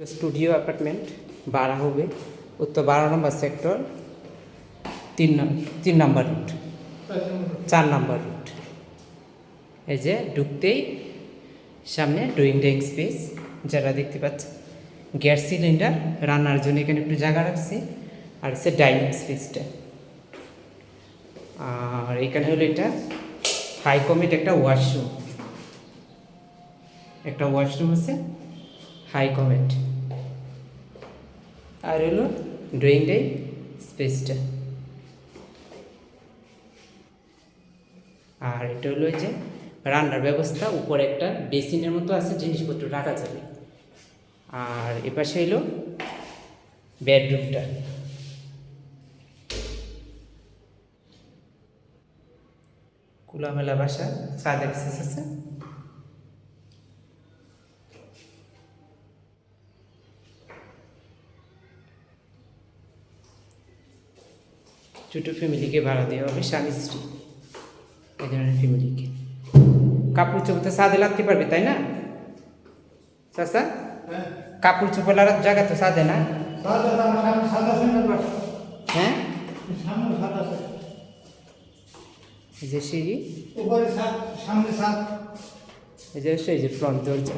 Studio apartment ভাড়া হবে। উত্তর বারো নম্বর সেক্টর, তিন তিন নম্বর রুট। চার নম্বর রুট। এই যে ঢুকতেই সামনে ডুইং ডাইং স্পেস, যারা দেখতে পাচ্ছে গ্যাস সিলিন্ডার রান্নার জন্য এখানে একটু জায়গা রাখছি, আর হচ্ছে ডাইনিং স্পেসটা। আর এখানে হলো এটা হাই কমিট একটা ওয়াশরুম। একটা ওয়াশরুম আছে হাই কমেন্ট আর হলো ড্রয়িং ডাই স্পেসটা আর এটা হলো যে রান্নার ব্যবস্থা, উপরে একটা বেসিনের মতো আছে, জিনিসপত্র রাখা যাবে। আর এপাশে হলো বেডরুমটা খোলামেলা বাসা, সাদ অ্যাক্সেস আছে। ছোটো ফ্যামিলিকে ভাড়া দেওয়া হবে স্বামী স্ত্রী। এই ধরনের ফ্যামিলিকে। কাপড় চোপড় সাদে লাগতে পারবে তাই না? চাষা কাপড় চোপড় লাগার জায়গা তো সাদে না? হ্যাঁ? যে সিঁড়ি এই যে ফ্রন্ট দরজা।